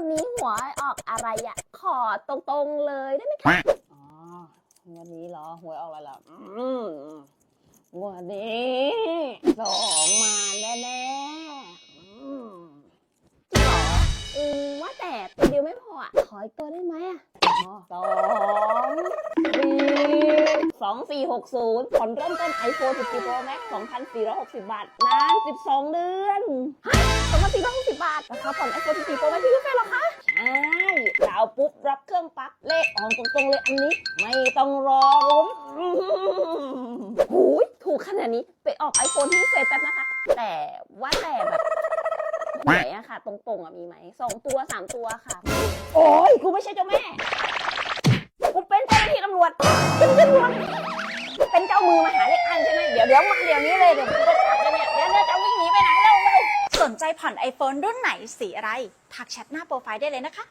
ดนี้หวยออกอะไรอะขอตรงๆเลยได้ไหมคะอ๋อวันนี้เหรอหวยออกอะไรล่ะอืมงวันนี้สองมาแน่แน่ๆอืมจริงเหรออืมว่าแต่ตัวเดียวไม่พออะขออีกตัวได้ไหมอะอ๋อสองสี่สองสี่หกศูนย์ผ่อนเริ่มต้น iPhone 14 Pro Max 2,460 บาทนาน 12 เดือนสองพันสี่ร้อยหกสิบบาทราคาผ่อนไอโฟน14 Pro Max พี่ รับเครื่องปั๊บเลขออกตรงๆเลยอันนี้ ไม่ต้องรอรุ้นอื้อหือหูยถูกขนาดนี้ไปออกไอโฟนที่เฟซแป๊บนะคะ แต่ว่าแต่แบบหวยอะค่ะ ตรงๆอะมีไหมสองตัวสามตัวค่ะ โอ้ยกูไม่ใช่เจ้าแม่กูเป็นเจ้าหน้าที่ตำรวจเป็นตำรวจเป็นเจ้ามือมาหาเลขอันใช่ไหมเดี๋ยวเดี๋ยวมาเดี๋ยวนี้เลยเดี๋ยวกูจะจับเลยเนี่ยเดี๋ยวเดี๋ยวจะวิ่งหนีไปไหนเร็วเร็วสนใจผ่อน iPhone รุ่นไหนสีอะไร ทักแชทหน้าโปรไฟล์ได้เลยนะคะ